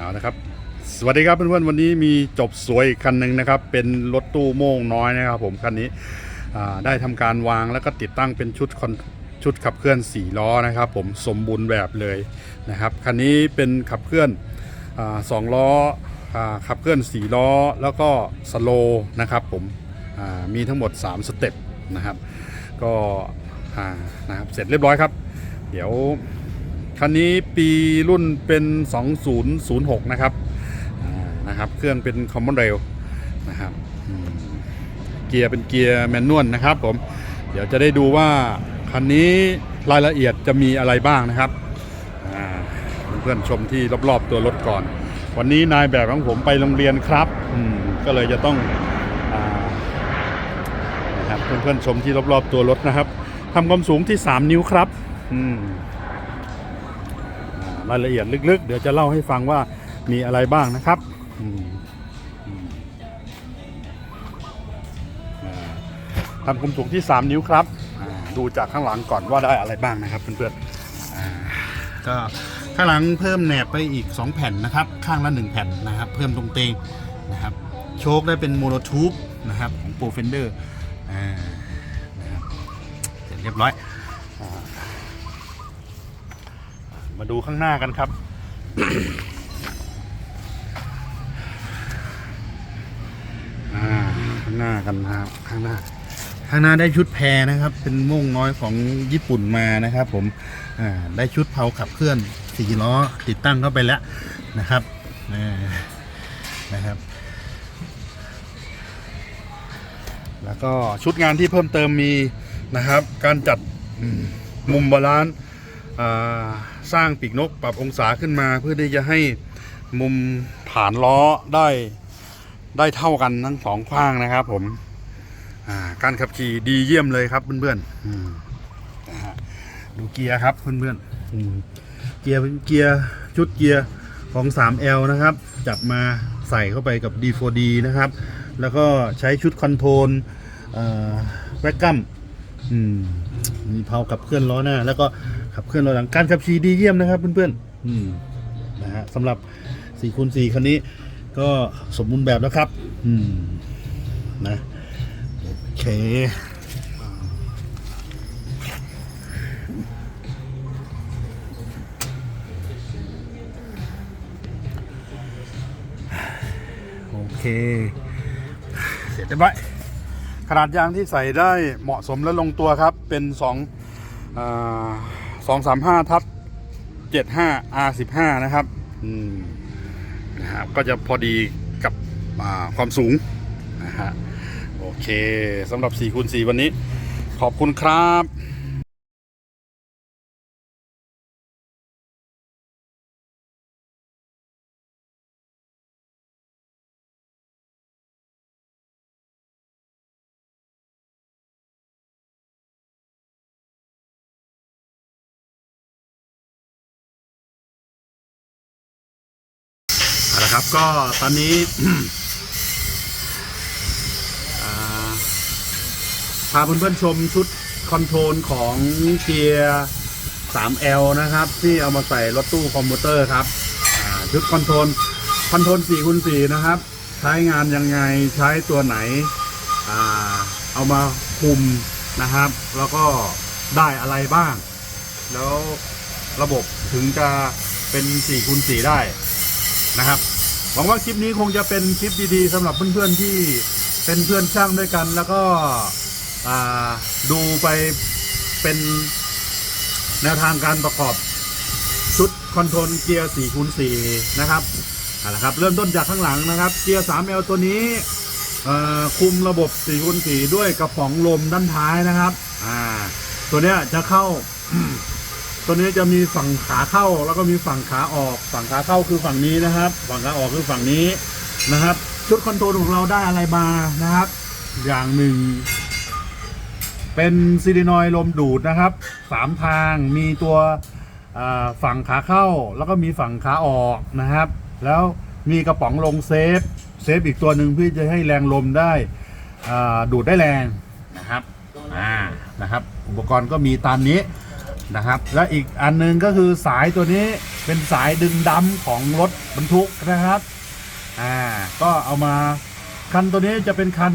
เอานะครับ สวัสดีครับเพื่อนๆวันนี้มีจบสวยคันหนึ่งนะครับ เป็นรถตู้โม่งน้อยนะครับผมคันนี้ได้ทำการวางแล้วก็ติดตั้งเป็นชุดคอนชุดขับเคลื่อน4ล้อนะครับ ผมสมบูรณ์แบบเลยนะครับคันนี้เป็นขับเคลื่อนอาสองล้ออขับเคลื่อน4ล้อแล้วก็สโลนะครับผมมีทั้งหมด 3 สเต็ปนะครับ ก็นะครับเสร็จเรียบร้อยครับ เดี๋ยว คันนี้ปีรุ่นเป็น 2006 นะครับนะครับ เครื่องเป็น Common Rail นะครับเกียร์เป็นเกียร์แมนนวลนะครับผม เดี๋ยวจะได้ดูว่าคันนี้รายละเอียดจะมีอะไรบ้างนะครับเพื่อนๆชมที่รอบๆตัวรถก่อน วันนี้นายแบบของผมไปโรงเรียนครับก็เลยจะต้องอนะครับเพื่อนๆชมที่รอบๆตัวรถนะครับทำความสูงที่ 3 นิ้วครับ อืม รายละเอียดลึกๆ เดี๋ยวจะเล่าให้ฟังว่ามีอะไรบ้างนะครับทำคุมสูงที่ 3 นิ้วครับ ดูจากข้างหลังก่อนว่าได้อะไรบ้างนะครับเพื่อนๆก็ข้างหลังเพิ่มแหนบไปอีก 2 แผ่นนะครับ ข้างละ 1 แผ่นนะครับ เพิ่มตรงเตงนะครับ โชคได้เป็นโมโนทูบนะครับของโปรเฟนเดอร์อ่าเสร็จเรียบร้อย มาดูข้างหน้ากันครับ ข้างหน้ากันนะครับข้างหน้า ข้างหน้าได้ชุดแพรนะครับ เป็นม่งน้อยของญี่ปุ่นมานะครับ ผมอ่าได้ชุดเผาขับเคลื่อนสี่ล้อติดตั้งเข้าไปแล้วนะครับอ่นะครับ แล้วก็ชุดงานที่เพิ่มเติมมีนะครับ การจัดมมุมบาลานซ์อ่า สร้างปีกนกปรับองศาขึ้นมา เพื่อที่จะให้มุมฐานล้อได้ได้เท่ากันทั้งสองข้างนะครับ ผมการขับขี่ดีเยี่ยมเลยครับเพื่อนๆดูเกียร์ครับเพื่อนๆเกียร์เป็นเกียร์ชุดเกียร์ของ 3L นะครับ จับมาใส่เข้าไปกับ D4D นะครับ แล้วก็ใช้ชุดคอนโทรลแวกกัมมีเพาขับเคลื่อนล้อหน้า แล้วก็ ขับเคลื่อนล้อหลังการขับขี่ดีเยี่ยมนะครับเพื่อนๆอืมนะฮะสำหรับ4คูณ4คันนี้ ก็สมบูรณ์แบบแล้วครับ อืมนะโอเคโอเค เสร็จเรียบร้อยขนาดยางที่ใส่ได้เหมาะสมและลงตัวครับเป็น2 สองสามห้าทับเจ็ดห้า R สิบห้านะครับ อืมนะครับก็จะพอดีกับความสูงนะฮะโอเคสำหรับ4คูณ4วันนี้ ขอบคุณครับ เอาละครับก็ตอนนี้พาเพื่อนๆชมชุดคอนโทรลของเกียร์ 3L นะครับ ที่เอามาใส่รถตู้คอมพิวเตอร์ครับชุดคอนโทรลคอนโทรล4คูณ4นะครับ ใช้งานยังไงใช้ตัวไหนอเอามาคุมนะครับ แล้วก็ได้อะไรบ้าง แล้วระบบถึงจะเป็น4คูณ4ได้นะครับ หวังว่าคลิปนี้คงจะเป็นคลิปดีๆสำหรับเพื่อนๆที่เป็นเพื่อนช่างด้วยกัน แล้วก็ดูไปเป็นแนวทางการประกอบชุดคอนโทรลเกียร์4คูณ4นะครับเอาละครับ เริ่มต้นจากข้างหลังนะครับ เกียร์ 3L ตัวนี้คุมระบบ4คูณ4ด้วยกระป๋องลมด้านท้ายนะครับ อ่า ตัวเนี้ยจะเข้า ตัวนี้จะมีฝั่งขาเข้าแล้วก็มีฝั่งขาออก ฝั่งขาเข้าคือฝั่งนี้นะครับ ฝั่งขาออกคือฝั่งนี้นะครับ ชุดคอนโทรลของเราได้อะไรมานะครับ อย่างหนึ่ง เป็นซิลินอยลมดูดนะครับสามทางมีตัวฝั่งขาเข้าแล้วก็มีฝั่งขาออกนะครับ แล้วมีกระป๋องลงเซฟเซฟอีกตัวหนึ่งเพื่อจะให้แรงลมได้ดูดได้แรงนะครับอ่านะครับ อุปกรณ์ก็มีตามนี้ นะครับ และอีกอันหนึงก็คือสายตัวนี้เป็นสายดึงดำของรถบรรทุกนะครับอ่าก็เอามาคันตัวนี้จะเป็นคัน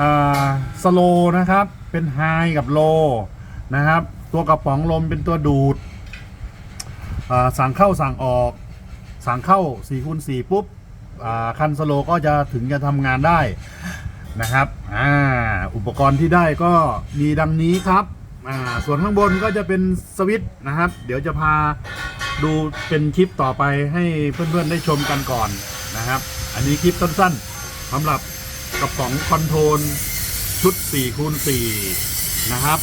อ่าสโลนะครับ เป็นไฮกับโลนะครับ ตัวกระป๋องลมเป็นตัวดูดอ่าสั่งเข้าสั่งออก สั่งเข้า4คูณ4ปุ๊บอ่าคันสโลก็จะถึงจะทำงานได้นะครับ อ่า อุปกรณ์ที่ได้ก็มีดังนี้ครับ อ่าส่วนข้างบนก็จะเป็นสวิตช์นะครับ เดี๋ยวจะพาดูเป็นคลิปต่อไปให้เพื่อนๆได้ชมกันก่อนนะครับ อันนี้คลิปสั้นๆสำหรับกระป๋องคอนโทรลชุด4คูณ4นะครับ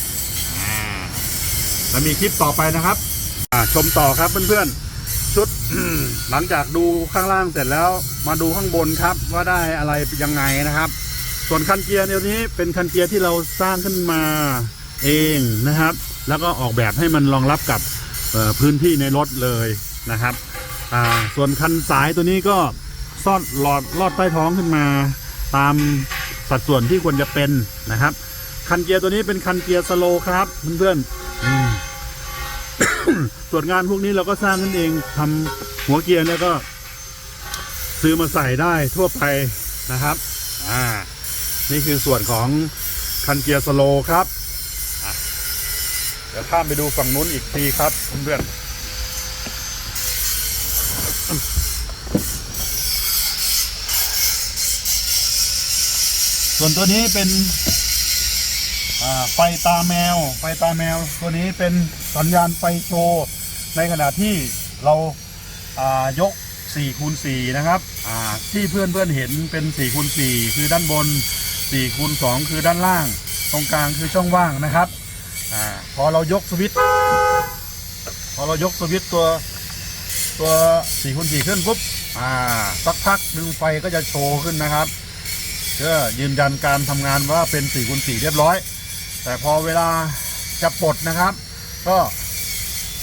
อ่าแล้วมีคลิปต่อไปนะครับชมต่อครับเพื่อนๆชุดหลังจากดูข้างล่างเสร็จแล้วมาดูข้างบนครับว่าได้อะไรยังไงนะครับ ส่วนคันเกียร์เดี๋ยวนี้เป็นคันเกียร์ที่เราสร้างขึ้นมา เองนะครับ แล้วก็ออกแบบให้มันรองรับกับพื้นที่ในรถเลยนะครับส่วนคันสายตัวนี้ก็ซ่อนหลอดลอดใต้ท้องขึ้นมา ตามสัดส่วนที่ควรจะเป็นนะครับ คันเกียร์ตัวนี้เป็นคันเกียร์สโลครับเพื่อนๆส่วนงานพวกนี้เราก็สร้างขึ้นเองทำหัวเกียร์เนี่ยก็ ซื้อมาใส่ได้ทั่วไปนะครับ อ่า นี่คือส่วนของคันเกียร์สโลครับ ดี๋ยวข้ามไปดูฝั่งนู้นอีกทีครับเพื่อนส่วนตัวนี้เป็นไฟตาแมว ไฟตาแมว ตัวนี้เป็นสัญญาณไฟโชว์ในขณะที่เราายก4คูณ4นะครับที่เพื่อนเพื่อนเห็นเป็น4คูณ4คือด้านบน4คูณ2คือด้านล่าง ตรงกลางคือช่องว่างนะครับ อ่าพอเรายกสวิตช์พอเรายกสวิตช์ตัวตัว4คูณ4ขึ้นปุ๊บอ่าสักพักดึงไฟก็จะโชว์ขึ้นนะครับเพื่อยืนยันการทำงานว่าเป็น4คูณ4เรียบร้อย แต่พอเวลาจะปลดนะครับ ก็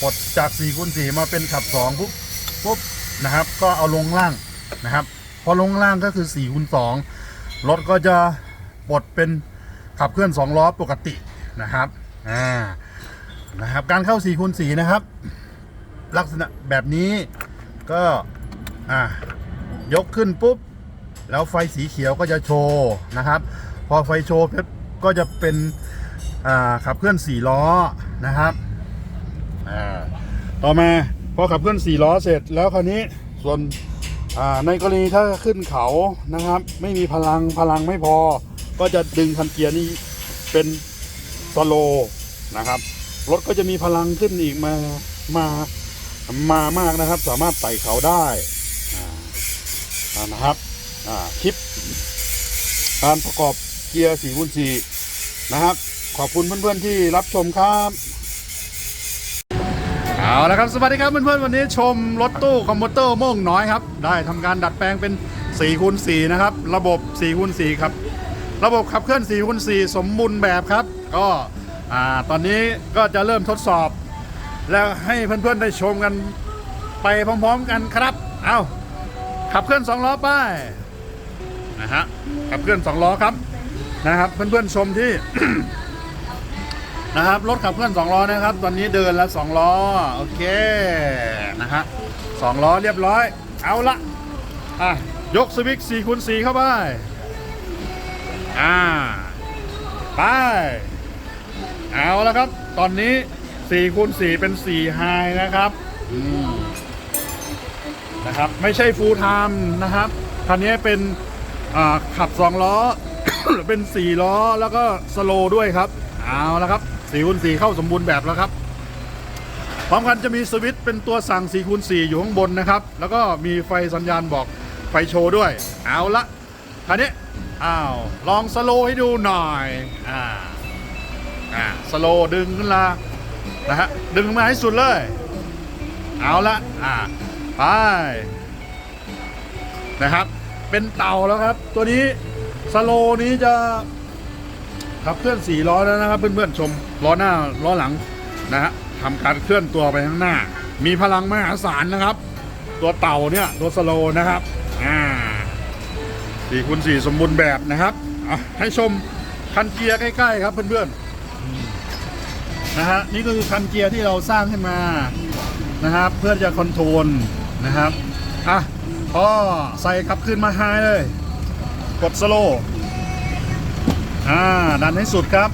ปลดจาก4คูณ4มาเป็นขับ2ปุ๊บปุ๊บนะครับ ก็เอาลงล่างนะครับ พอลงล่างก็คือ4คูณ2รถก็จะปลดเป็นขับเคลื่อน2ล้อปกตินะครับ อ่านะครับการเข้า4คูณ4นะครับ ลักษณะแบบนี้ก็อ่ายกขึ้นปุ๊บ แล้วไฟสีเขียวก็จะโชว์นะครับ พอไฟโชว์ก็จะเป็นขับเคลื่อน4ล้อนะครับต่อมาพอขับเคลื่อน4ล้อเสร็จแล้วคราวนี้ส่วนในกรณีถ้าขึ้นเขานะครับ ไม่มีพลังพลังไม่พอ ก็จะดึงคันเกียร์นี้เป็น สโลนะครับรถก็จะมีพลังขึ้นอีกมามามามากนะครับ สามารถไต่เขาได้นะครับคลิปการประกอบเกียร์4คูณ4นะครับ ขอบคุณเพื่อนๆที่รับชมครับเอาละครับสวัสดีครับเพื่อนๆวันนี้ชมรถตู้คอมพิวเตอร์โม่งน้อยครับ ได้ทำการดัดแปลงเป็น4คูณ4นะครับ ระบบ4คูณ4ครับ ระบบขับเคลื่อน4คูณ4สมบูรณ์แบบครับ ก็ตอนนี้ก็จะเริ่มทดสอบ แล้วให้เพื่อนๆได้ชมกันไปพร้อมๆกันครับ เอาขับเคลื่อน2ล้อไป้ายนะฮะขับเคลื่อนสองล้อครับนะครับเพื่อนๆชมที่นะครับรถขับเคลื่อนสองล้อนะครับ ตอนนี้เดินแล้วสองล้อโอเคนะฮะสองล้อเรียบร้อย เอาละอะยกสวิกสี่คูณสี่เข้าไป อ่า ไป เอาแล้วครับ ตอนนี้4คูณ4เป็น4ไฮนะครับนะครับ ไม่ใช่ฟูลไทม์นะครับ คันนี้เป็นขับ 2 ล้อ เป็น 4 ล้อแล้วก็สโลด้วยครับ เอาแล้วครับ4คูณ4เข้าสมบูรณ์แบบแล้วครับพร้อมกันจะมีสวิตช์เป็นตัวสั่ง4คูณ4อยู่ข้างบนนะครับ แล้วก็มีไฟสัญญาณบอกไฟโชว์ด้วย เอาละคันนี้ อ้าวลองสโลให้ดูหน่อยอ่าอ่าสโลดึงขึ้นมานะฮะดึงมาให้สุดเลย เอาละอ่าไปนะครับ เป็นเต่าแล้วครับ ตัวนี้สโลนี้จะขับเคลื่อนสี่ล้อแล้วนะครับ เพื่อนๆชมล้อหน้าล้อหลังนะฮะทำการเคลื่อนตัวไปข้างหน้า มีพลังมหาศาลนะครับ ตัวเต่าเนี่ยตัวสโลนะครับ สี่คูณสี่สมบูรณ์แบบนะครับให้ชมคันเกียร์ใกล้ๆครับเพื่อนๆนะฮะนี่ก็คือคันเกียร์ที่เราสร้างขึ้นมานะครับ เพื่อจะคอนโทรลนะครับอะพอใส่ขับขึ้นมาไฮเลย กดสโลว์อ่าดันให้สุดครับ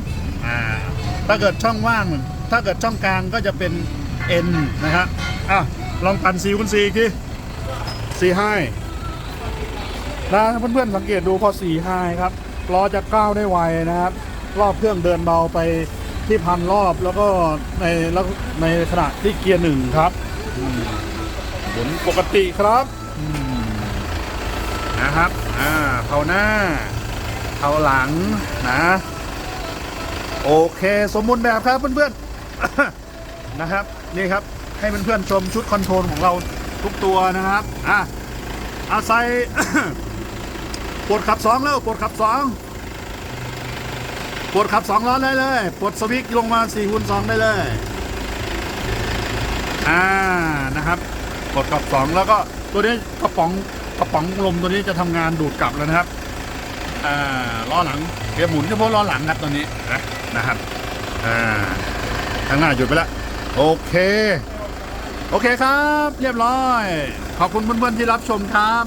อ่าถ้าเกิดช่องว่าง ถ้าเกิดช่องกลางก็จะเป็น N นะฮะอะลองปั่น4คูณ4อีกที4ไฮ นะเพื่อนๆสังเกตดูพอ4ไฮครับล้อจะก้าวได้ไวนะครับ รอบเครื่องเดินเบาไปที่พันรอบแล้วก็ในแล้วในขณะที่เกียร์หนึ่งครับหมุนปกติครับนะครับอ่าเท้าหน้าเท้าหลังนะ โอเคสมบูรณ์แบบครับเพื่อนๆนะครับ นี่ครับให้เพื่อนๆชมชุดคอนโทรลของเราทุกตัวนะครับอะเอาใส่ ปวดขับสองแล้วปวดขับสองปวดขับสองล้อได้เลยปวดสวิกลงมา4ี่คูณสองได้เลยอ่านะครับปวดขับสองแล้วก็ตัวนี้กระป๋องกระป๋องลมตัวนี้จะทำงานดูดกลับแล้วนะครับอ่าล้อหลังเกียร์หมุนเฉพาะล้อหลังครับตัวนี้นะนะครับอ่าข้างหน้าหยุดไปแล้วโอเค โอเคครับ เรียบร้อย ขอบคุณเพื่อนๆที่รับชมครับ